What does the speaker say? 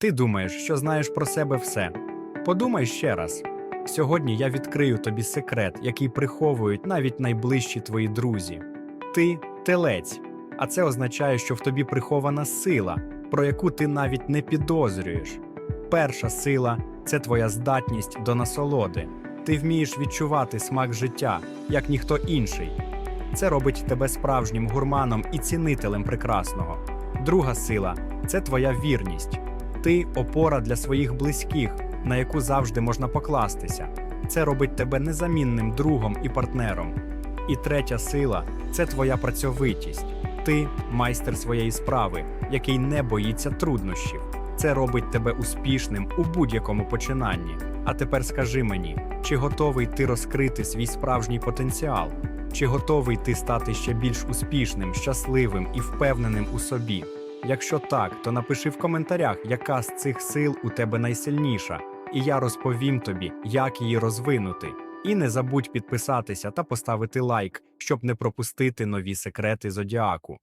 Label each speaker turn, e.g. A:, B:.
A: Ти думаєш, що знаєш про себе все. Подумай ще раз. Сьогодні я відкрию тобі секрет, який приховують навіть найближчі твої друзі. Ти телець, а це означає, що в тобі прихована сила, про яку ти навіть не підозрюєш. Перша сила це твоя здатність до насолоди. Ти вмієш відчувати смак життя, як ніхто інший. Це робить тебе справжнім гурманом і цінителем прекрасного. Друга сила це твоя вірність. Ти опора для своїх близьких, на яку завжди можна покластися. Це робить тебе незамінним другом і партнером. І третя сила це твоя працьовитість. Ти майстер своєї справи, який не боїться труднощів. Це робить тебе успішним у будь-якому починанні. А тепер скажи мені, чи готовий ти розкрити свій справжній потенціал? Чи готовий ти стати ще більш успішним, щасливим і впевненим у собі? Якщо так, то напиши в коментарях, яка з цих сил у тебе найсильніша, і я розповім тобі, як її розвинути. І не забудь підписатися та поставити лайк, щоб не пропустити нові секрети зодіаку.